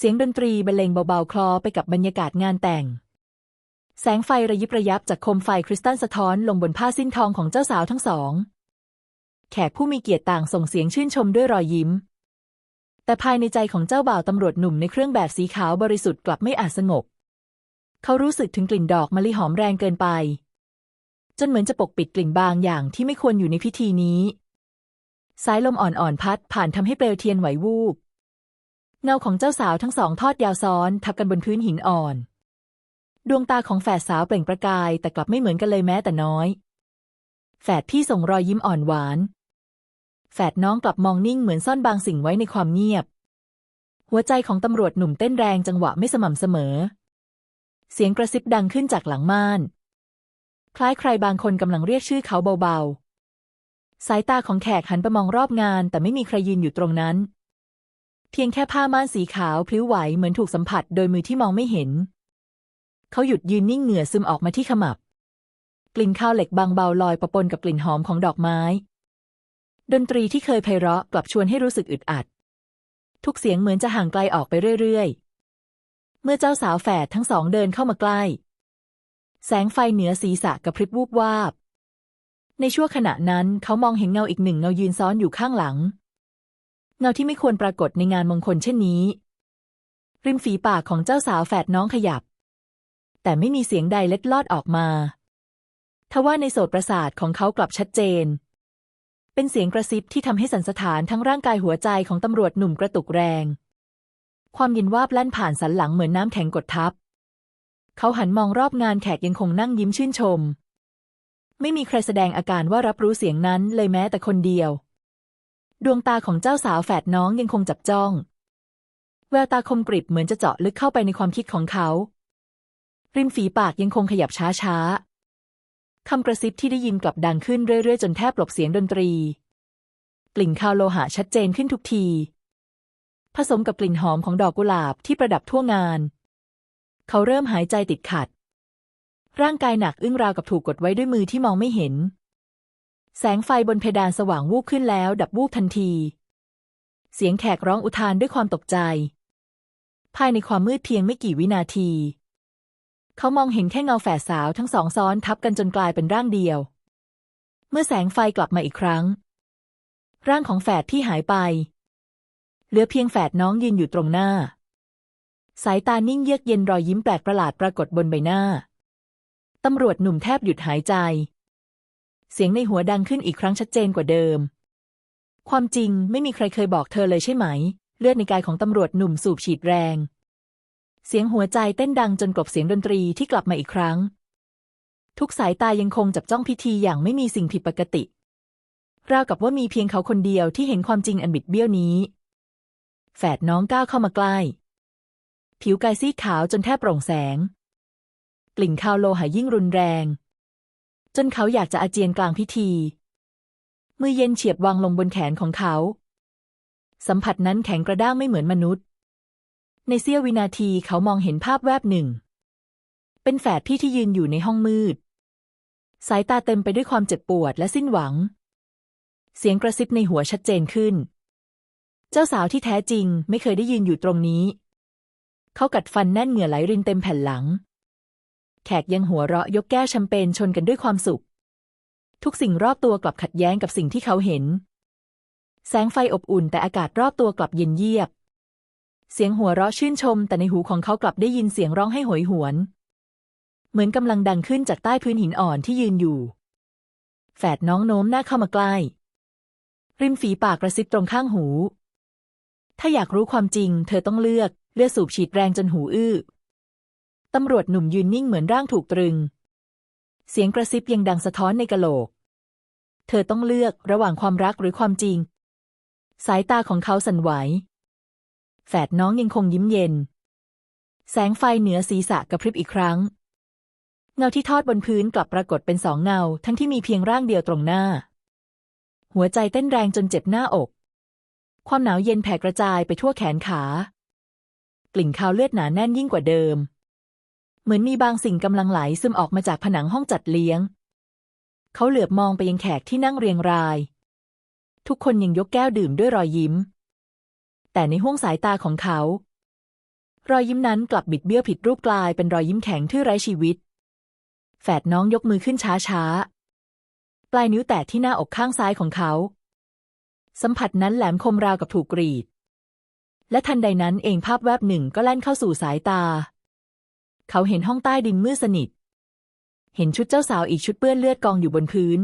เสียงดนตรีบรรเลงเบาๆ คลอไปกับบรรยากาศงานแต่ง แสงไฟระยิบระยับจากโคมไฟคริสตัลสะท้อนลงบนผ้าสิ้นทองของเจ้าสาวทั้งสอง แขกผู้มีเกียรติต่างส่งเสียงชื่นชมด้วยรอยยิ้ม แต่ภายในใจของเจ้าบ่าวตำรวจหนุ่มในเครื่องแบบสีขาวบริสุทธิ์กลับไม่อาจสงบ เขารู้สึกถึงกลิ่นดอกมะลิหอมแรงเกินไป จนเหมือนจะปกปิดกลิ่นบางอย่างที่ไม่ควรอยู่ในพิธีนี้ สายลมอ่อนๆพัดผ่านทำให้เปลวเทียนไหววูบ เงาของเจ้าสาวทั้งสองทอดยาวซ้อน ทับกันบนพื้นหินอ่อน ดวงตาของแฝดสาวเปล่งประกาย แต่กลับไม่เหมือนกันเลยแม้แต่น้อย แฝดพี่ส่งรอยยิ้มอ่อนหวาน แฝดน้องกลับมองนิ่งเหมือนซ่อนบางสิ่งไว้ในความเงียบ หัวใจของตำรวจหนุ่มเต้นแรงจังหวะไม่สม่ำเสมอ เสียงกระซิบดังขึ้นจากหลังม่าน คล้ายใครบางคนกำลังเรียกชื่อเขาเบาๆสายตาของแขกหันไปมองรอบงาน แต่ไม่มีใครยืนอยู่ตรงนั้น เพียงแค่ผ้าม่านสีขาวพลิ้วไหวเหมือนถูกสัมผัสโดยมือที่มองไม่เห็น เขาหยุดยืนนิ่งเหงื่อซึมออกมาที่ขมับ กลิ่นข้าวเหล็กบางเบาลอยปะปนกับกลิ่นหอมของดอกไม้ ดนตรีที่เคยไพเราะกลับชวนให้รู้สึกอึดอัด ทุกเสียงเหมือนจะห่างไกลออกไปเรื่อยๆ เมื่อเจ้าสาวแฝดทั้งสองเดินเข้ามาใกล้ แสงไฟเหนือศีรษะกระพริบวูบวาบ ในชั่วขณะนั้นเขามองเห็นเงาอีกหนึ่งเงายืนซ้อนอยู่ข้างหลัง เงาที่ไม่ควรปรากฏในงานมงคลเช่นนี้ ริมฝีปากของเจ้าสาวแฝดน้องขยับ แต่ไม่มีเสียงใดเล็ดลอดออกมา ทว่าในโสตประสาทของเขากลับชัดเจน เป็นเสียงกระซิบที่ทำให้สันสถานทั้งร่างกายหัวใจของตำรวจหนุ่มกระตุกแรง ความย็นวาบแล่นผ่านสันหลังเหมือนน้ำแข็งกดทับ เขาหันมองรอบงานแขกยังคงนั่งยิ้มชื่นชม ไม่มีใครแสดงอาการว่ารับรู้เสียงนั้นเลยแม้แต่คนเดียว ดวงตาของเจ้าสาวแฝดน้องยังคงจับจ้อง แววตาคมกริบเหมือนจะเจาะลึกเข้าไปในความคิดของเขา ริมฝีปากยังคงขยับช้าๆคำกระซิบที่ได้ยินกลับดังขึ้นเรื่อยๆ จนแทบกลบเสียงดนตรี กลิ่นคาวโลหะชัดเจนขึ้นทุกที ผสมกับกลิ่นหอมของดอกกุหลาบที่ประดับทั่วงาน เขาเริ่มหายใจติดขัด ร่างกายหนักอึ้งราวกับถูกกดไว้ด้วยมือที่มองไม่เห็น แสงไฟบนเพดานสว่างวูบขึ้นแล้วดับวูบทันที เสียงแขกร้องอุทานด้วยความตกใจ ภายในความมืดเพียงไม่กี่วินาที เขามองเห็นแค่เงาแฝดสาวทั้งสองซ้อนทับกันจนกลายเป็นร่างเดียว เมื่อแสงไฟกลับมาอีกครั้ง ร่างของแฝดที่หายไป เหลือเพียงแฝดน้องยืนอยู่ตรงหน้า สายตานิ่งเยือกเย็นรอยยิ้มแปลกประหลาดปรากฏบนใบหน้าตำรวจหนุ่มแทบหยุดหายใจ เสียงในหัวดังขึ้นอีกครั้งชัดเจนกว่าเดิม ความจริงไม่มีใครเคยบอกเธอเลยใช่ไหม เลือดในกายของตำรวจหนุ่มสูบฉีดแรง เสียงหัวใจเต้นดังจนกลบเสียงดนตรีที่กลับมาอีกครั้ง ทุกสายตายังคงจับจ้องพิธีอย่างไม่มีสิ่งผิดปกติ ราวกับว่ามีเพียงเขาคนเดียวที่เห็นความจริงอันบิดเบี้ยวนี้ แฝดน้องก้าวเข้ามาใกล้ ผิวกายซีดขาวจนแทบโปร่งแสง กลิ่นคาวโลหะยิ่งรุนแรง จนเขาอยากจะอาเจียนกลางพิธี มือเย็นเฉียบวางลงบนแขนของเขา สัมผัสนั้นแข็งกระด้างไม่เหมือนมนุษย์ ในเสี้ยววินาทีเขามองเห็นภาพแวบหนึ่ง เป็นแฝดพี่ที่ยืนอยู่ในห้องมืด สายตาเต็มไปด้วยความเจ็บปวดและสิ้นหวัง เสียงกระซิบในหัวชัดเจนขึ้น เจ้าสาวที่แท้จริงไม่เคยได้ยืนอยู่ตรงนี้ เขากัดฟันแน่นเหงื่อไหลรินเต็มแผ่นหลัง แขกยังหัวเราะยกแก้วแชมเปญชนกันด้วยความสุข ทุกสิ่งรอบตัวกลับขัดแย้งกับสิ่งที่เขาเห็น แสงไฟอบอุ่นแต่อากาศรอบตัวกลับเย็นเยียบ เสียงหัวเราะชื่นชม แต่ในหูของเขากลับได้ยินเสียงร้องให้โหยหวน เหมือนกำลังดังขึ้นจากใต้พื้นหินอ่อนที่ยืนอยู่ แฝดน้องโน้มหน้าเข้ามาใกล้ ริมฝีปากกระซิบตรงข้างหู ถ้าอยากรู้ความจริง เธอต้องเลือก เลือดสูบฉีดแรงจนหูอื้อ ตำรวจหนุ่มยืนนิ่งเหมือนร่างถูกตรึง เสียงกระซิบยังดังสะท้อนในกะโหลก เธอต้องเลือกระหว่างความรักหรือความจริง สายตาของเขาสั่นไหว แฝดน้องยังคงยิ้มเย็น แสงไฟเหนือศีรษะกระพริบอีกครั้ง เงาที่ทอดบนพื้นกลับปรากฏเป็นสองเงา ทั้งที่มีเพียงร่างเดียวตรงหน้า หัวใจเต้นแรงจนเจ็บหน้าอก ความหนาวเย็นแผ่กระจายไปทั่วแขนขา กลิ่นคาวเลือดหนาแน่นยิ่งกว่าเดิม เหมือนมีบางสิ่งกำลังไหลซึมออกมาจากผนังห้องจัดเลี้ยง เขาเหลือบมองไปยังแขกที่นั่งเรียงราย ทุกคนยังยกแก้วดื่มด้วยรอยยิ้ม แต่ในห้วงสายตาของเขา รอยยิ้มนั้นกลับบิดเบี้ยวผิดรูปกลายเป็นรอยยิ้มแข็งที่ไร้ชีวิต แฝดน้องยกมือขึ้นช้าๆ ปลายนิ้วแตะที่หน้าอกข้างซ้ายของเขา สัมผัสนั้นแหลมคมราวกับถูกกรีดและทันใดนั้นเองภาพแวบหนึ่งก็แล่นเข้าสู่สายตา เขาเห็นห้องใต้ดินมืดสนิท เห็นชุดเจ้าสาวอีกชุดเปื้อนเลือดกองอยู่บนพื้น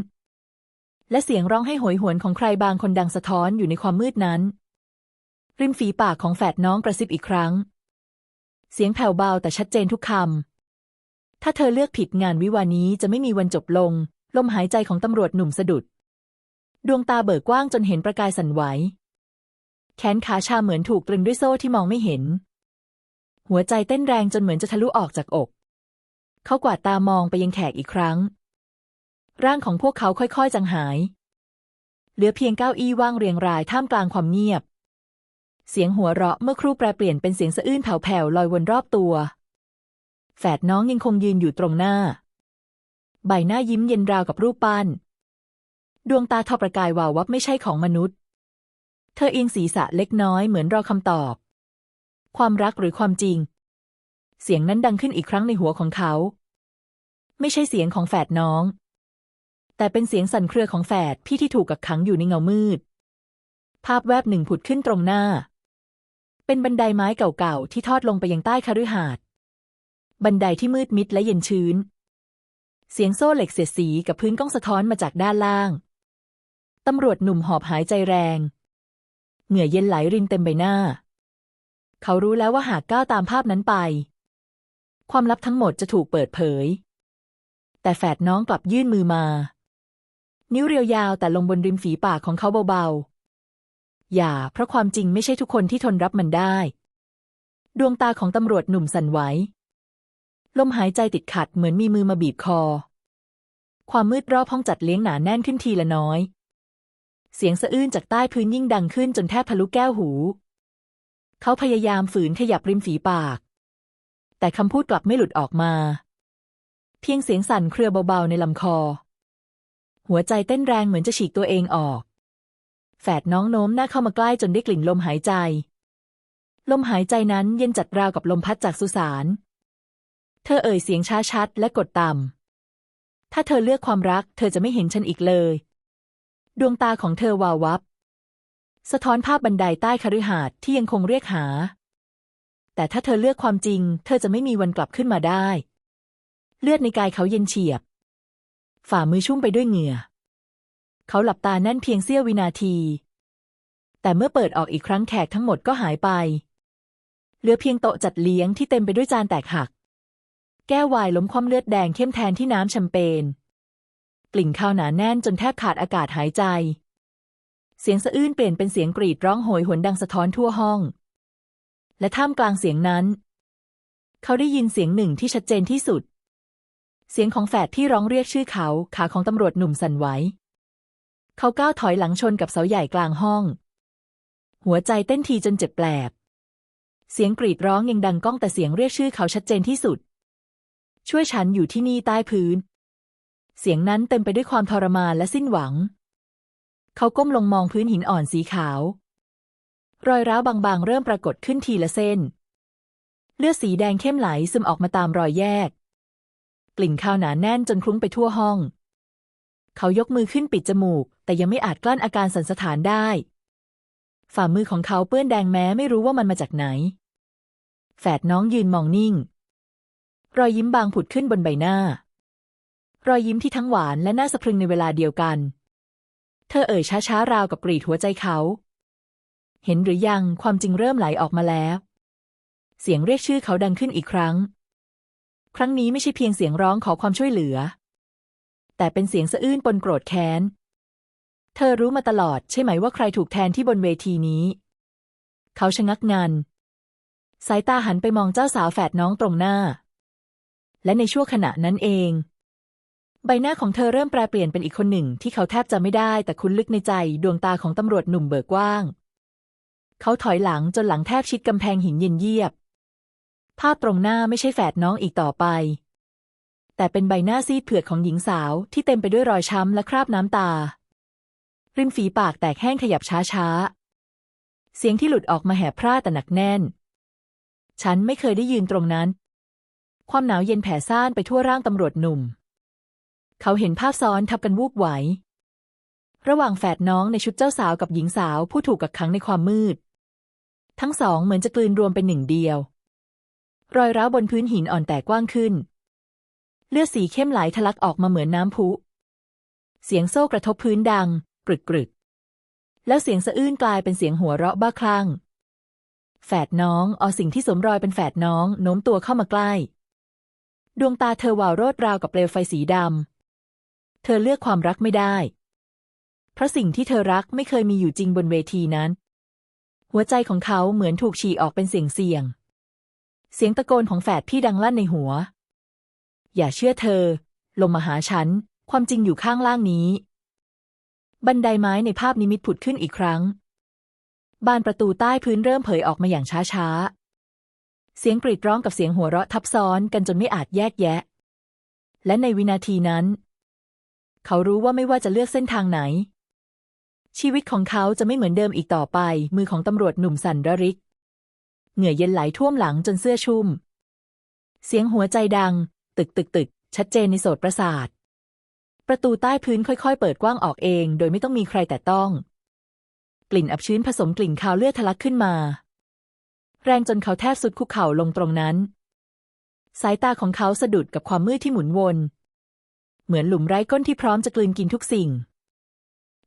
และเสียงร้องให้โหยหวนของใครบางคนดังสะท้อนอยู่ในความมืดนั้น ริมฝีปากของแฝดน้องกระซิบอีกครั้ง เสียงแผ่วเบาแต่ชัดเจนทุกคำ ถ้าเธอเลือกผิดงานวิวานี้จะไม่มีวันจบลง ลมหายใจของตำรวจหนุ่มสะดุด ดวงตาเบิกกว้างจนเห็นประกายสั่นไหว แขนขาชาเหมือนถูกตรึงด้วยโซ่ที่มองไม่เห็น หัวใจเต้นแรงจนเหมือนจะทะลุออกจากอก เขากวาดตามองไปยังแขกอีกครั้ง ร่างของพวกเขาค่อยๆจางหาย เหลือเพียงเก้าอี้ว่างเรียงรายท่ามกลางความเงียบ เสียงหัวเราะเมื่อครู่แปรเปลี่ยนเป็นเสียงสะอื้นแผ่วๆลอยวนรอบตัว แฝดน้องยังคงยืนอยู่ตรงหน้า ใบหน้ายิ้มเย็นราวกับรูปปั้น ดวงตาทอประกายวาววับไม่ใช่ของมนุษย์ เธอเอียงศีรษะเล็กน้อยเหมือนรอคำตอบ ความรักหรือความจริง เสียงนั้นดังขึ้นอีกครั้งในหัวของเขา ไม่ใช่เสียงของแฝดน้อง แต่เป็นเสียงสั่นเครือของแฝดพี่ที่ถูกกักขังอยู่ในเงามืด ภาพแวบหนึ่งผุดขึ้นตรงหน้า เป็นบันไดไม้เก่าๆที่ทอดลงไปยังใต้คฤหาสน์บันไดที่มืดมิดและเย็นชื้น เสียงโซ่เหล็กเสียดสีกับพื้นก้องสะท้อนมาจากด้านล่าง ตำรวจหนุ่มหอบหายใจแรง เหงื่อเย็นไหลรินเต็มใบหน้า เขารู้แล้วว่าหากก้าวตามภาพนั้นไป ความลับทั้งหมดจะถูกเปิดเผย แต่แฝดน้องกลับยื่นมือมา นิ้วเรียวยาวแต่ลงบนริมฝีปากของเขาเบาๆ อย่า เพราะความจริงไม่ใช่ทุกคนที่ทนรับมันได้ ดวงตาของตำรวจหนุ่มสั่นไหว ลมหายใจติดขัดเหมือนมีมือมาบีบคอ ความมืดรอบห้องจัดเลี้ยงหนาแน่นขึ้นทีละน้อย เสียงสะอื้นจากใต้พื้นยิ่งดังขึ้นจนแทบทะลุแก้วหู เขาพยายามฝืนขยับริมฝีปาก แต่คำพูดกลับไม่หลุดออกมา เพียงเสียงสั่นเครือเบาๆในลำคอ หัวใจเต้นแรงเหมือนจะฉีกตัวเองออก แฝดน้องโน้มหน้าเข้ามาใกล้จนได้กลิ่นลมหายใจ ลมหายใจนั้นเย็นจัดราวกับลมพัดจากสุสาน เธอเอ่ยเสียงช้าชัดและกดต่ำถ้าเธอเลือกความรัก เธอจะไม่เห็นฉันอีกเลย ดวงตาของเธอวาววับ สะท้อนภาพบันไดใต้คฤหาสน์ที่ยังคงเรียกหา แต่ถ้าเธอเลือกความจริง เธอจะไม่มีวันกลับขึ้นมาได้ เลือดในกายเขาเย็นเฉียบ ฝ่ามือชุ่มไปด้วยเหงื่อ เขาหลับตาแน่นเพียงเสี้ยววินาที แต่เมื่อเปิดออกอีกครั้งแขกทั้งหมดก็หายไป เหลือเพียงโต๊ะจัดเลี้ยงที่เต็มไปด้วยจานแตกหัก แก้ววายล้มคว่ำเลือดแดงเข้มแทนที่น้ำแชมเปญกลิ่นข้าวหนาแน่นจนแทบขาดอากาศหายใจ เสียงสะอื้นเปลี่ยนเป็นเสียงกรีดร้องโหยหวนดังสะท้อนทั่วห้อง และท่ามกลางเสียงนั้น เขาได้ยินเสียงหนึ่งที่ชัดเจนที่สุด เสียงของแฝดที่ร้องเรียกชื่อเขา ขาของตำรวจหนุ่มสั่นไหว เขาก้าวถอยหลังชนกับเสาใหญ่กลางห้อง หัวใจเต้นทีจนเจ็บแปลบ เสียงกรีดร้องยังดังก้องแต่เสียงเรียกชื่อเขาชัดเจนที่สุด ช่วยฉันอยู่ที่นี่ใต้พื้น เสียงนั้นเต็มไปด้วยความทรมานและสิ้นหวัง เขาก้มลงมองพื้นหินอ่อนสีขาว รอยร้าวบางๆ เริ่มปรากฏขึ้นทีละเส้น เลือดสีแดงเข้มไหลซึมออกมาตามรอยแยก กลิ่นข้าวหนาแน่นจนคลุ้งไปทั่วห้อง เขายกมือขึ้นปิดจมูก แต่ยังไม่อาจกลั้นอาการสันสะท้านได้ ฝ่ามือของเขาเปื้อนแดงแม้ไม่รู้ว่ามันมาจากไหน แฝดน้องยืนมองนิ่ง รอยยิ้มบางผุดขึ้นบนใบหน้ารอยยิ้มที่ทั้งหวานและน่าสะพรึงในเวลาเดียวกัน เธอเอ่ยช้าๆราวกับกรีดหัวใจเขา เห็นหรือยังความจริงเริ่มไหลออกมาแล้ว เสียงเรียกชื่อเขาดังขึ้นอีกครั้ง ครั้งนี้ไม่ใช่เพียงเสียงร้องขอความช่วยเหลือ แต่เป็นเสียงสะอื้นปนโกรธแค้น เธอรู้มาตลอดใช่ไหมว่าใครถูกแทนที่บนเวทีนี้ เขาชะงักงันสายตาหันไปมองเจ้าสาวแฝดน้องตรงหน้า และในช่วงขณะนั้นเอง ใบหน้าของเธอเริ่มแปรเปลี่ยนเป็นอีกคนหนึ่งที่เขาแทบจะไม่ได้แต่คุ้นลึกในใจดวงตาของตำรวจหนุ่มเบิกกว้าง เขาถอยหลังจนหลังแทบชิดกำแพงหินเย็นเยียบ ภาพตรงหน้าไม่ใช่แฝดน้องอีกต่อไป แต่เป็นใบหน้าซีดเผือดของหญิงสาวที่เต็มไปด้วยรอยช้ำและคราบน้ำตา ริมฝีปากแตกแห้งขยับช้าๆ เสียงที่หลุดออกมาแหบพร่าแต่หนักแน่น ฉันไม่เคยได้ยืนตรงนั้น ความหนาวเย็นแผ่ซ่านไปทั่วร่างตำรวจหนุ่ม เขาเห็นภาพซ้อนทับกันวูบไหว ระหว่างแฝดน้องในชุดเจ้าสาวกับหญิงสาวผู้ถูกกักขังในความมืด ทั้งสองเหมือนจะกลืนรวมเป็นหนึ่งเดียว รอยร้าวบนพื้นหินอ่อนแตกกว้างขึ้น เลือดสีเข้มไหลทะลักออกมาเหมือนน้ำพุ เสียงโซ่กระทบพื้นดัง กรึกกรึกแล้วเสียงสะอื้นกลายเป็นเสียงหัวเราะบ้าคลั่ง แฝดน้องเอาสิ่งที่สมรอยเป็นแฝดน้องโน้มตัวเข้ามาใกล้ ดวงตาเธอวาวโรดราวกับเปลวไฟสีดำ เธอเลือกความรักไม่ได้ เพราะสิ่งที่เธอรักไม่เคยมีอยู่จริงบนเวทีนั้น หัวใจของเขาเหมือนถูกฉี่ออกเป็นเสียงเสียง เสียงตะโกนของแฝดพี่ดังลั่นในหัว อย่าเชื่อเธอ ลงมาหาฉัน ความจริงอยู่ข้างล่างนี้ บันไดไม้ในภาพนิมิตผุดขึ้นอีกครั้ง บานประตูใต้พื้นเริ่มเผยออกมาอย่างช้าๆเสียงกรีดร้องกับเสียงหัวเราะทับซ้อนกันจนไม่อาจแยกแยะ และในวินาทีนั้น เขารู้ว่าไม่ว่าจะเลือกเส้นทางไหน ชีวิตของเขาจะไม่เหมือนเดิมอีกต่อไป มือของตำรวจหนุ่มสั่นระริก เหงื่อเย็นไหลท่วมหลังจนเสื้อชุ่ม เสียงหัวใจดัง ตึกตึกตึก ชัดเจนในโสตประสาท ประตูใต้พื้นค่อยๆ เปิดกว้างออกเอง โดยไม่ต้องมีใครแต่ต้อง กลิ่นอับชื้นผสมกลิ่นคาวเลือดทะลักขึ้นมา แรงจนเขาแทบสุดคุกเข่าลงตรงนั้น สายตาของเขาสะดุดกับความมืดที่หมุนวน เหมือนหลุมไร้ก้นที่พร้อมจะกลืนกินทุกสิ่ง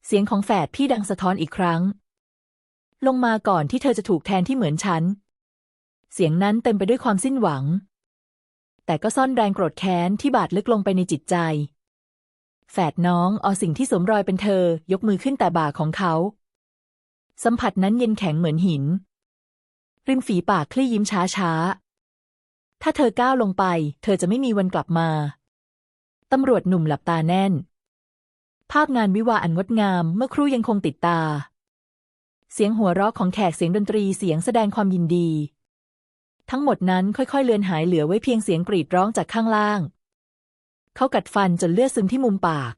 เสียงของแฝดพี่ดังสะท้อนอีกครั้ง ลงมาก่อนที่เธอจะถูกแทนที่เหมือนฉัน เสียงนั้นเต็มไปด้วยความสิ้นหวัง แต่ก็ซ่อนแรงโกรธแค้นที่บาดลึกลงไปในจิตใจ แฝดน้องเอาสิ่งที่สวมรอยเป็นเธอ ยกมือขึ้นแต่บ่าของเขา สัมผัสนั้นเย็นแข็งเหมือนหิน ริมฝีปากคลี่ยิ้มช้าช้าๆถ้าเธอก้าวลงไป เธอจะไม่มีวันกลับมา ตำรวจหนุ่มหลับตาแน่น ภาพงานวิวาอันงดงามเมื่อครู่ยังคงติดตา เสียงหัวเราะของแขกเสียงดนตรีเสียงแสดงความยินดี ทั้งหมดนั้นค่อยๆ เลือนหายเหลือไว้เพียงเสียงกรีดร้องจากข้างล่าง เขากัดฟันจนเลือดซึมที่มุมปาก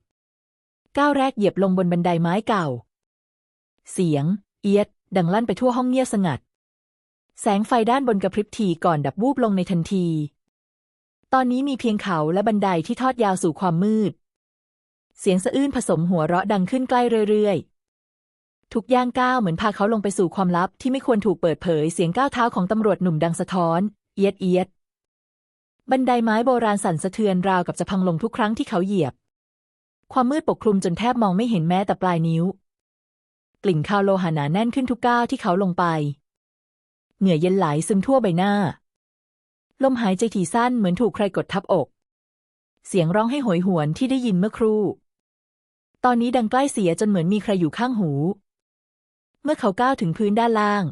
ก้าวแรกเหยียบลงบนบันไดไม้เก่า เสียง เอียด ดังลั่นไปทั่วห้องเงียบสงัด แสงไฟด้านบนกระพริบทีก่อนดับวูบลงในทันที ตอนนี้มีเพียงเขาและบันไดที่ทอดยาวสู่ความมืด เสียงสะอื้นผสมหัวเราะดังขึ้นใกล้เรื่อยๆ ทุกย่างก้าวเหมือนพาเขาลงไปสู่ความลับที่ไม่ควรถูกเปิดเผย เสียงก้าวเท้าของตำรวจหนุ่มดังสะท้อน เอียดเอียด บันไดไม้โบราณสั่นสะเทือนราวกับจะพังลงทุกครั้งที่เขาเหยียบ ความมืดปกคลุมจนแทบมองไม่เห็นแม้แต่ปลายนิ้ว กลิ่นคาวโลหะหนาแน่นขึ้นทุกก้าวที่เขาลงไป เหงื่อเย็นไหลซึมทั่วใบหน้า ลมหายใจถี่สั้นเหมือนถูกใครกดทับอก เสียงร้องให้โหยหวนที่ได้ยินเมื่อครู่ ตอนนี้ดังใกล้เสียจนเหมือนมีใครอยู่ข้างหู เมื่อเขาก้าวถึงพื้นด้านล่าง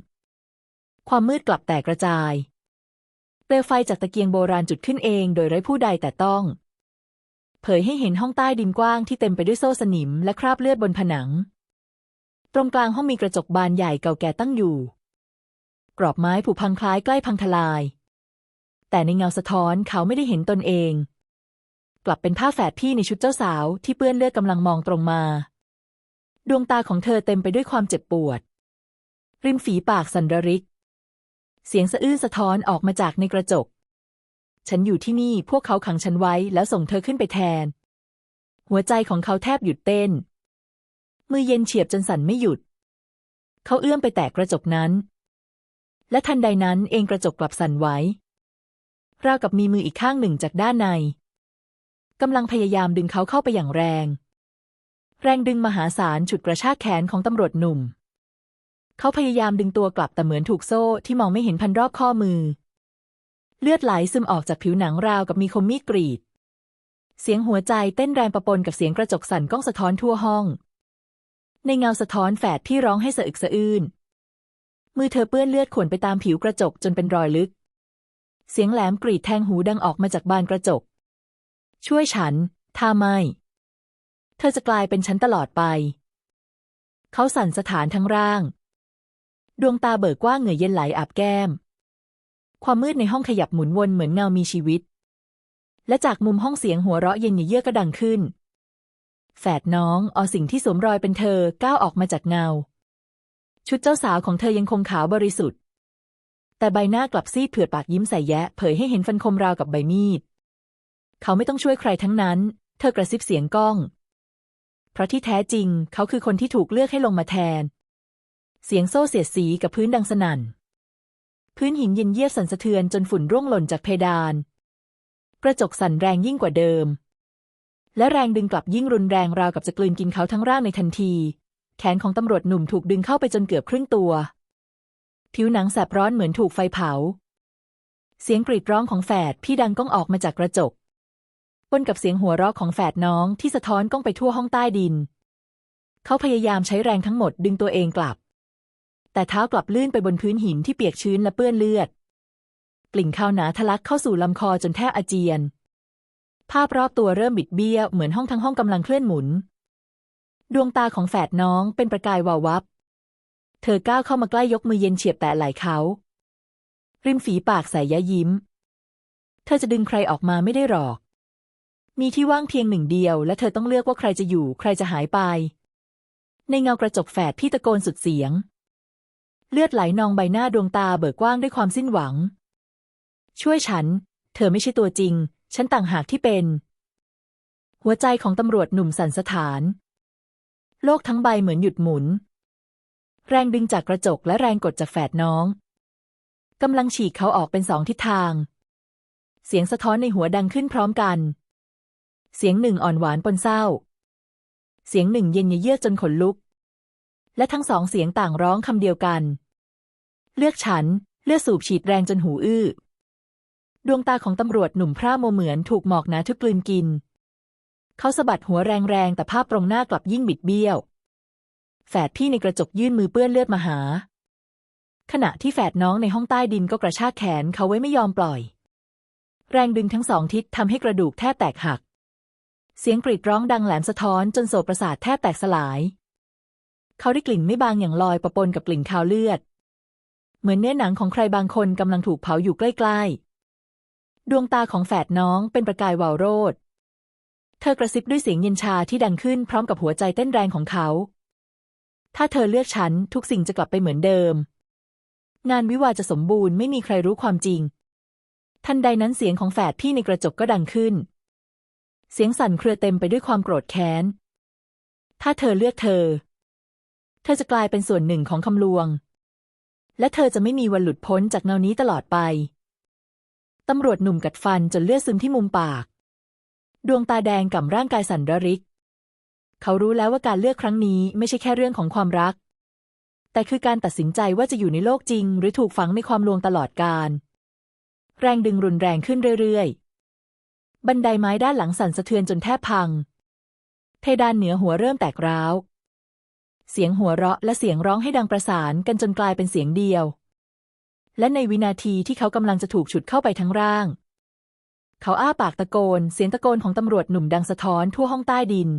ความมืดกลับแตกกระจาย เปลวไฟจากตะเกียงโบราณจุดขึ้นเองโดยไร้ผู้ใดแต่ต้อง เผยให้เห็นห้องใต้ดินกว้างที่เต็มไปด้วยโซ่สนิมและคราบเลือดบนผนัง ตรงกลางห้องมีกระจกบานใหญ่เก่าแก่ตั้งอยู่ กรอบไม้ผุพังคล้ายใกล้พังทลาย แต่ในเงาสะท้อนเขาไม่ได้เห็นตนเอง กลับเป็นผ้าแฝดพี่ในชุดเจ้าสาวที่เปื้อนเลือดกำลังมองตรงมา ดวงตาของเธอเต็มไปด้วยความเจ็บปวด ริมฝีปากสันระริก เสียงสะอื้นสะท้อนออกมาจากในกระจก ฉันอยู่ที่นี่พวกเขาขังฉันไว้แล้วส่งเธอขึ้นไปแทน หัวใจของเขาแทบหยุดเต้น มือเย็นเฉียบจนสั่นไม่หยุด เขาเอื้อมไปแตะกระจกนั้นและทันใดนั้นเองกระจกกลับสั่นไหว ราวกับมีมืออีกข้างหนึ่งจากด้านในกำลังพยายามดึงเขาเข้าไปอย่างแรง แรงดึงมหาศาลฉุดกระชากแขนของตำรวจหนุ่ม เขาพยายามดึงตัวกลับแต่เหมือนถูกโซ่ที่มองไม่เห็นพันรอบข้อมือ เลือดไหลซึมออกจากผิวหนังราวกับมีคมมีดกรีด เสียงหัวใจเต้นแรงประปนกับเสียงกระจกสั่นก้องสะท้อนทั่วห้อง ในเงาสะท้อนแฝดที่ร้องให้สะอึกสะอื้นมือเธอเปื้อนเลือดข่วนไปตามผิวกระจกจนเป็นรอยลึก เสียงแหลมกรีดแทงหูดังออกมาจากบานกระจก ช่วยฉัน ถ้าไม่ เธอจะกลายเป็นฉันตลอดไป เขาสั่นสถานทั้งร่าง ดวงตาเบิกกว้างเหงื่อเย็นไหลอาบแก้ม ความมืดในห้องขยับหมุนวนเหมือนเงามีชีวิต และจากมุมห้องเสียงหัวเราะเย็นเยือกก็ดังขึ้น แฝดน้องเอสิ่งที่สวมรอยเป็นเธอก้าวออกมาจากเงา ชุดเจ้าสาวของเธอยังคงขาวบริสุทธิ์ แต่ใบหน้ากลับซีดเผือดปากยิ้มใส่แยะ เผยให้เห็นฟันคมราวกับใบมีด เขาไม่ต้องช่วยใครทั้งนั้น เธอกระซิบเสียงก้อง เพราะที่แท้จริง เขาคือคนที่ถูกเลือกให้ลงมาแทน เสียงโซ่เสียดสีกับพื้นดังสนั่น พื้นหินเย็นเยียบสั่นสะเทือนจนฝุ่นร่วงหล่นจากเพดาน กระจกสั่นแรงยิ่งกว่าเดิม และแรงดึงกลับยิ่งรุนแรงราวกับจะกลืนกินเขาทั้งร่างในทันที แขนของตำรวจหนุ่มถูกดึงเข้าไปจนเกือบครึ่งตัว ผิวหนังแสบร้อนเหมือนถูกไฟเผา เสียงกรีดร้องของแฝดพี่ดังก้องออกมาจากกระจกปนกับเสียงหัวเราะของแฝดน้องที่สะท้อนก้องไปทั่วห้องใต้ดิน เขาพยายามใช้แรงทั้งหมดดึงตัวเองกลับ แต่เท้ากลับลื่นไปบนพื้นหินที่เปียกชื้นและเปื้อนเลือด กลิ่นข้าวหนาทะลักเข้าสู่ลำคอจนแทบอาเจียน ภาพรอบตัวเริ่มบิดเบี้ยวเหมือนห้องทั้งห้องกำลังเคลื่อนหมุน ดวงตาของแฝดน้องเป็นประกายวาววับ เธอก้าวเข้ามาใกล้ยกมือเย็นเฉียบแตะไหล่เขา ริมฝีปากใส่ยะยิ้ม เธอจะดึงใครออกมาไม่ได้หรอก มีที่ว่างเพียงหนึ่งเดียว และเธอต้องเลือกว่าใครจะอยู่ใครจะหายไป ในเงากระจกแฝดพี่ตะโกนสุดเสียง เลือดไหลนองใบหน้าดวงตาเบิกกว้างด้วยความสิ้นหวัง ช่วยฉัน เธอไม่ใช่ตัวจริง ฉันต่างหากที่เป็น หัวใจของตำรวจหนุ่มสันสะท้าน โลกทั้งใบเหมือนหยุดหมุน แรงดึงจากกระจกและแรงกดจากแฝดน้องกำลังฉีกเขาออกเป็นสองทิศทาง เสียงสะท้อนในหัวดังขึ้นพร้อมกัน เสียงหนึ่งอ่อนหวานปนเศร้า เสียงหนึ่งเย็นเยือกจนขนลุก และทั้งสองเสียงต่างร้องคำเดียวกัน เลือกฉัน เลือดสูบฉีดแรงจนหูอื้อ ดวงตาของตำรวจหนุ่มพร่าโมเหมือนถูกหมอกหนาทึบกลืนกิน เขาสะบัดหัวแรงๆแต่ภาพตรงหน้ากลับยิ่งบิดเบี้ยว แฝดพี่ในกระจกยื่นมือเปื้อนเลือดมาหา ขณะที่แฝดน้องในห้องใต้ดินก็กระชากแขนเขาไว้ไม่ยอมปล่อย แรงดึงทั้งสองทิศทำให้กระดูกแทบแตกหัก เสียงกรีดร้องดังแหลมสะท้อนจนโสประสาทแทบแตกสลาย เขาได้กลิ่นไม่บางอย่างลอยประปนกับกลิ่นคาวเลือด เหมือนเนื้อหนังของใครบางคนกำลังถูกเผาอยู่ใกล้ ๆ ดวงตาของแฝดน้องเป็นประกายวาวโรดเธอกระซิบด้วยเสียงเย็นชาที่ดังขึ้นพร้อมกับหัวใจเต้นแรงของเขา ถ้าเธอเลือกฉันทุกสิ่งจะกลับไปเหมือนเดิม งานวิวาจะสมบูรณ์ไม่มีใครรู้ความจริง ทันใดนั้นเสียงของแฝดพี่ในกระจกก็ดังขึ้น เสียงสั่นเครือเต็มไปด้วยความโกรธแค้น ถ้าเธอเลือกเธอ เธอจะกลายเป็นส่วนหนึ่งของคำลวง และเธอจะไม่มีวันหลุดพ้นจากเงานี้ตลอดไปตำรวจหนุ่มกัดฟันจนเลือดซึมที่มุมปาก ดวงตาแดงกับร่างกายสั่นระริก เขารู้แล้วว่าการเลือกครั้งนี้ไม่ใช่แค่เรื่องของความรัก แต่คือการตัดสินใจว่าจะอยู่ในโลกจริง หรือถูกฝังในความลวงตลอดกาลแรงดึงรุนแรงขึ้นเรื่อยๆ บันไดไม้ด้านหลังสั่นสะเทือนจนแทบพัง เพดานเหนือหัวเริ่มแตกร้าว เสียงหัวเราะและเสียงร้องให้ดังประสานกันจนกลายเป็นเสียงเดียว และในวินาทีที่เขากำลังจะถูกฉุดเข้าไปทั้งร่าง เขาอ้าปากตะโกน เสียงตะโกนของตำรวจหนุ่มดังสะท้อนทั่วห้องใต้ดิน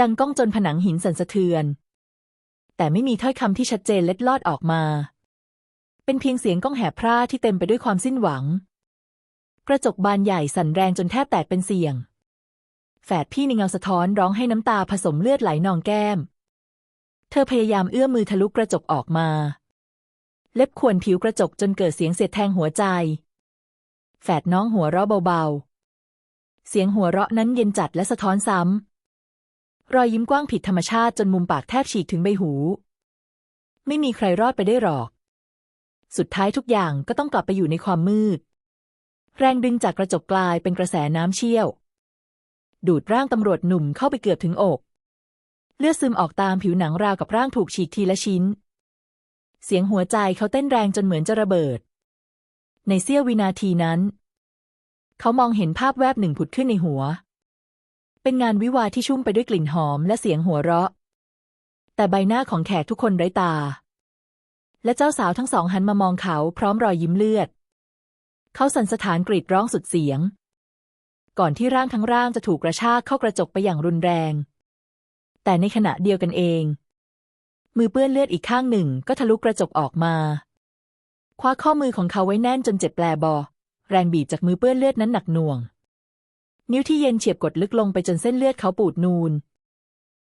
ดังก้องจนผนังหินสั่นสะเทือน แต่ไม่มีถ้อยคำที่ชัดเจนเล็ดลอดออกมา เป็นเพียงเสียงก้องแหบพร่าที่เต็มไปด้วยความสิ้นหวัง กระจกบานใหญ่สั่นแรงจนแทบแตกเป็นเสียง แฝดพี่ในเงาสะท้อนร้องให้น้ำตาผสมเลือดไหลนองแก้ม เธอพยายามเอื้อมมือทะลุกระจกออกมา เล็บข่วนผิวกระจกจนเกิดเสียงเสียดแทงหัวใจ แฝดน้องหัวเราะเบาๆเสียงหัวเราะนั้นเย็นจัดและสะท้อนซ้ำ รอยยิ้มกว้างผิดธรรมชาติจนมุมปากแทบฉีกถึงใบหู ไม่มีใครรอดไปได้หรอก สุดท้ายทุกอย่างก็ต้องกลับไปอยู่ในความมืด แรงดึงจากกระจกกลายเป็นกระแสน้ำเชี่ยว ดูดร่างตำรวจหนุ่มเข้าไปเกือบถึงอก เลือดซึมออกตามผิวหนังราวกับร่างถูกฉีกทีละชิ้น เสียงหัวใจเขาเต้นแรงจนเหมือนจะระเบิด ในเสี้ยววินาทีนั้น เขามองเห็นภาพแวบหนึ่งผุดขึ้นในหัว เป็นงานวิวาที่ชุ่มไปด้วยกลิ่นหอมและเสียงหัวเราะ แต่ใบหน้าของแขกทุกคนไร้ตา และเจ้าสาวทั้งสองหันมามองเขาพร้อมรอยยิ้มเลือด เขาสั่นสะท้านกรีดร้องสุดเสียง ก่อนที่ร่างทั้งร่างจะถูกกระชากเข้ากระจกไปอย่างรุนแรง แต่ในขณะเดียวกันเอง มือเปื้อนเลือดอีกข้างหนึ่งก็ทะลุกระจกออกมาคว้าข้อมือของเขาไว้แน่นจนเจ็บแปลบอ แรงบีบจากมือเปื้อนเลือดนั้นหนักหน่วง นิ้วที่เย็นเฉียบกดลึกลงไปจนเส้นเลือดเขาปูดนูน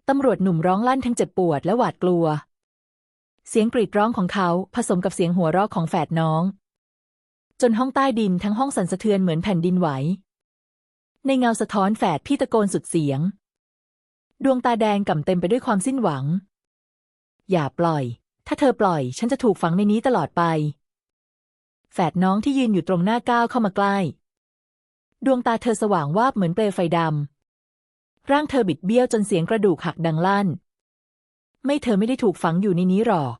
ตำรวจหนุ่มร้องลั่นทั้งเจ็บปวดและหวาดกลัว เสียงกรีดร้องของเขาผสมกับเสียงหัวเราะของแฝดน้อง จนห้องใต้ดินทั้งห้องสั่นสะเทือนเหมือนแผ่นดินไหว ในเงาสะท้อนแฝดพี่ตะโกนสุดเสียง ดวงตาแดงก่ำเต็มไปด้วยความสิ้นหวัง อย่าปล่อย ถ้าเธอปล่อย ฉันจะถูกฝังในนี้ตลอดไป แฝดน้องที่ยืนอยู่ตรงหน้าก้าวเข้ามาใกล้ ดวงตาเธอสว่างวาบเหมือนเปลวไฟดำ ร่างเธอบิดเบี้ยวจนเสียงกระดูกหักดังลั่น ไม่เธอไม่ได้ถูกฝังอยู่ในนี้หรอก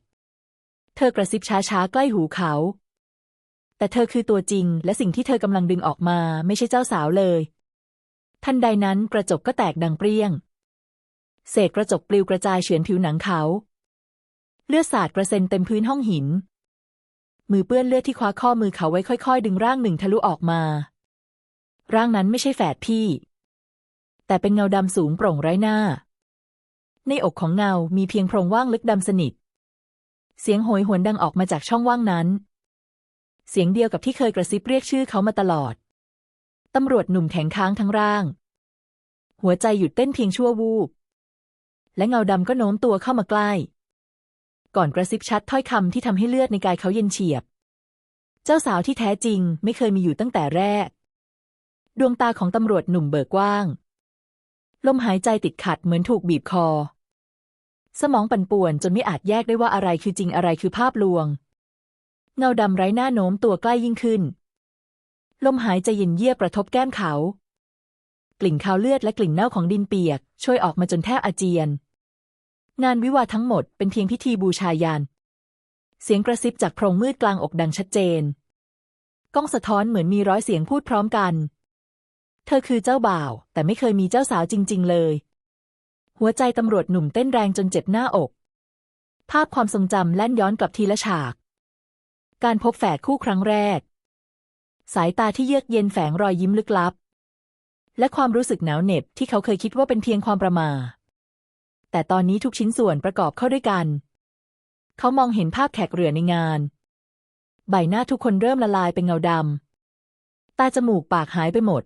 เธอกระซิบช้าๆ ใกล้หูเขา แต่เธอคือตัวจริง และสิ่งที่เธอกำลังดึงออกมาไม่ใช่เจ้าสาวเลย ทันใดนั้นกระจกก็แตกดังเปรี้ยง เศษกระจกปลิวกระจายเฉือนผิวหนังเขา เลือดสาดกระเซ็นเต็มพื้นห้องหิน มือเปื้อนเลือดที่คว้าข้อมือเขาไว้ค่อย ๆ ดึงร่างหนึ่งทะลุออกมา ร่างนั้นไม่ใช่แฝดพี่ แต่เป็นเงาดำสูงโปร่งไร้หน้า ในอกของเงา มีเพียงโพรงว่างลึกดำสนิท เสียงโหยหวนดังออกมาจากช่องว่างนั้น เสียงเดียวกับที่เคยกระซิบเรียกชื่อเขามาตลอด ตำรวจหนุ่มแข็งค้างทั้งร่าง หัวใจหยุดเต้นเพียงชั่ววูบ และเงาดำก็โน้มตัวเข้ามาใกล้ ก่อนกระซิบชัดถ้อยคำที่ทำให้เลือดในกายเขาเย็นเฉียบ เจ้าสาวที่แท้จริงไม่เคยมีอยู่ตั้งแต่แรก ดวงตาของตำรวจหนุ่มเบิกกว้าง ลมหายใจติดขัดเหมือนถูกบีบคอ สมองปั่นป่วนจนไม่อาจแยกได้ว่าอะไรคือจริงอะไรคือภาพลวง เงาดำไร้หน้าโน้มตัวใกล้ยิ่งขึ้น ลมหายใจเย็นเยียบกระทบแก้มเขา กลิ่นคาวเลือดและกลิ่นเน่าของดินเปียก ช่วยออกมาจนแทบอาเจียน งานวิวาทั้งหมดเป็นเพียงพิธีบูชายัน เสียงกระซิบจากโพรงมืดกลางอกดังชัดเจน ก้องสะท้อนเหมือนมีร้อยเสียงพูดพร้อมกัน เธอคือเจ้าบ่าว แต่ไม่เคยมีเจ้าสาวจริง ๆ เลย หัวใจตำรวจหนุ่มเต้นแรงจนเจ็บหน้าอก ภาพความทรงจำแล่นย้อนกลับทีละฉาก การพบแฝดคู่ครั้งแรก สายตาที่เยือกเย็นแฝงรอยยิ้มลึกลับ และความรู้สึกหนาวเหน็บที่เขาเคยคิดว่าเป็นเพียงความประมาทแต่ตอนนี้ทุกชิ้นส่วนประกอบเข้าด้วยกัน เขามองเห็นภาพแขกเรือในงาน ใบหน้าทุกคนเริ่มละลายเป็นเงาดำตาจมูกปากหายไปหมด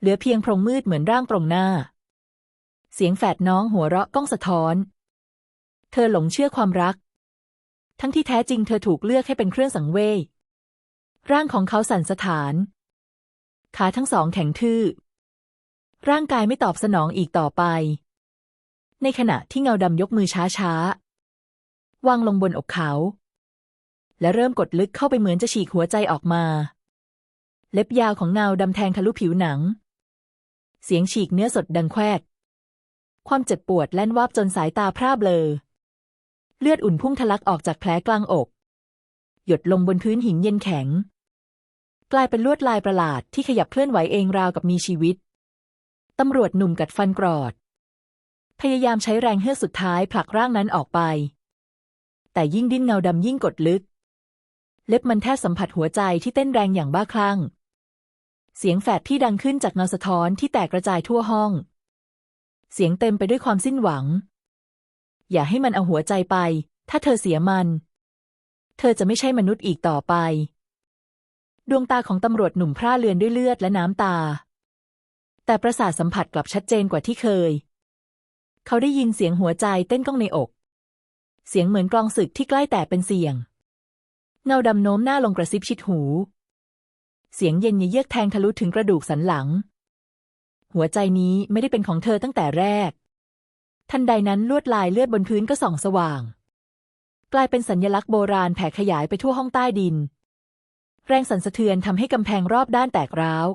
เหลือเพียงโพรงมืดเหมือนร่างตรงหน้า เสียงแฝดน้องหัวเราะก้องสะท้อน เธอหลงเชื่อความรัก ทั้งที่แท้จริงเธอถูกเลือกให้เป็นเครื่องสังเวย ร่างของเขาสั่นสะท้าน ขาทั้งสองแข็งทื่อ ร่างกายไม่ตอบสนองอีกต่อไป ในขณะที่เงาดำยกมือช้าๆ วางลงบนอกเขา และเริ่มกดลึกเข้าไปเหมือนจะฉีกหัวใจออกมาเล็บยาวของเงาดำแทงทะลุผิวหนัง เสียงฉีกเนื้อสดดังแควก ความเจ็บปวดแล่นวาบจนสายตาพร่าเบลอ เลือดอุ่นพุ่งทะลักออกจากแผลกลางอก หยดลงบนพื้นหินเย็นแข็ง กลายเป็นลวดลายประหลาดที่ขยับเคลื่อนไหวเองราวกับมีชีวิต ตำรวจหนุ่มกัดฟันกรอด พยายามใช้แรงเฮือกสุดท้ายผลักร่างนั้นออกไป แต่ยิ่งดิ้นเงาดำยิ่งกดลึก เล็บมันแทบสัมผัสหัวใจที่เต้นแรงอย่างบ้าคลั่ง เสียงแฝดพี่ดังขึ้นจากเงาสะท้อนที่แตกกระจายทั่วห้อง เสียงเต็มไปด้วยความสิ้นหวัง อย่าให้มันเอาหัวใจไป ถ้าเธอเสียมัน เธอจะไม่ใช่มนุษย์อีกต่อไป ดวงตาของตำรวจหนุ่มพร่าเลือนด้วยเลือดและน้ำตา แต่ประสาทสัมผัสกลับชัดเจนกว่าที่เคย เขาได้ยินเสียงหัวใจเต้นก้องในอก เสียงเหมือนกลองศึกที่ใกล้แต่เป็นเสียง เงาดำโน้มหน้าลงกระซิบชิดหู เสียงเย็นเยือกแทงทะลุถึงกระดูกสันหลัง หัวใจนี้ไม่ได้เป็นของเธอตั้งแต่แรก ทันใดนั้นลวดลายเลือดบนพื้นก็ส่องสว่าง กลายเป็นสัญลักษณ์โบราณแผ่ขยายไปทั่วห้องใต้ดิน แรงสั่นสะเทือนทำให้กำแพงรอบด้านแตกร้าว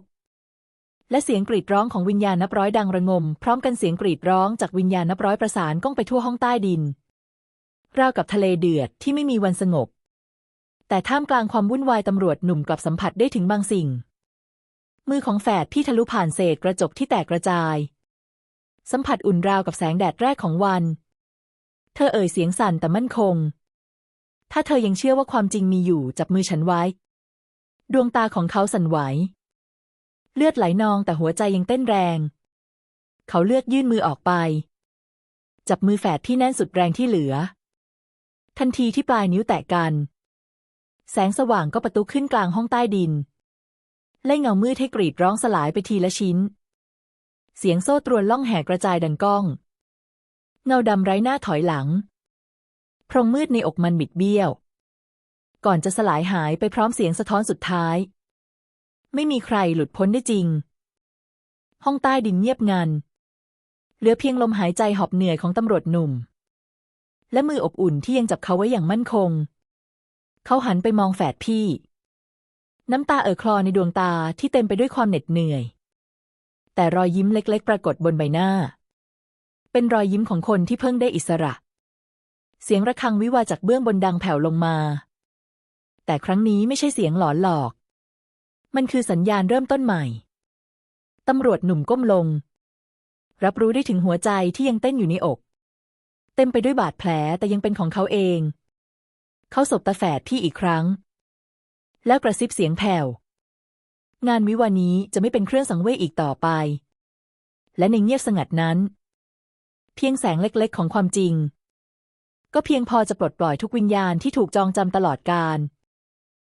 และเสียงกรีดร้องของวิญญาณนับร้อยดังระงม พร้อมกันเสียงกรีดร้องจากวิญญาณนับร้อยประสานก้องไปทั่วห้องใต้ดินราวกับทะเลเดือดที่ไม่มีวันสงบ แต่ท่ามกลางความวุ่นวายตำรวจหนุ่มกลับสัมผัสได้ถึงบางสิ่ง มือของแฝดพี่ทะลุผ่านเศษกระจกที่แตกกระจาย สัมผัสอุ่นราวกับแสงแดดแรกของวัน เธอเอ่ยเสียงสั่นแต่มั่นคง ถ้าเธอยังเชื่อว่าความจริงมีอยู่จับมือฉันไว้ ดวงตาของเขาสั่นไหว เลือดไหลนองแต่หัวใจยังเต้นแรง เขาเลือกยื่นมือออกไป จับมือแฝดที่แน่นสุดแรงที่เหลือ ทันทีที่ปลายนิ้วแตะกัน แสงสว่างก็ประตุขึ้นกลางห้องใต้ดินไล่เงามืดให้กรีดร้องสลายไปทีละชิ้น เสียงโซ่ตรวนล่องแห่กระจายดังก้อง เงาดำไร้หน้าถอยหลัง พรงมืดในอกมันบิดเบี้ยว ก่อนจะสลายหายไปพร้อมเสียงสะท้อนสุดท้าย ไม่มีใครหลุดพ้นได้จริง ห้องใต้ดินเงียบงัน เหลือเพียงลมหายใจหอบเหนื่อยของตำรวจหนุ่ม และมืออบอุ่นที่ยังจับเขาไว้อย่างมั่นคง เขาหันไปมองแฝดพี่ น้ำตาเอ่อคลอในดวงตาที่เต็มไปด้วยความเหน็ดเหนื่อย แต่รอยยิ้มเล็ก ๆ ปรากฏบนใบหน้า เป็นรอยยิ้มของคนที่เพิ่งได้อิสระ เสียงระฆังวิวาจากเบื้องบนดังแผ่วลงมา แต่ครั้งนี้ไม่ใช่เสียงหลอนหลอก มันคือสัญญาณเริ่มต้นใหม่ ตำรวจหนุ่มก้มลง รับรู้ได้ถึงหัวใจที่ยังเต้นอยู่ในอก เต็มไปด้วยบาดแผลแต่ยังเป็นของเขาเอง เขาสบตาแฝดพี่อีกครั้ง แล้วกระซิบเสียงแผ่ว งานวิวานี้จะไม่เป็นเครื่องสังเวยอีกต่อไป และในเงียบสงัดนั้น เพียงแสงเล็กๆ ของความจริง ก็เพียงพอจะปลดปล่อยทุกวิญญาณที่ถูกจองจำตลอดกาล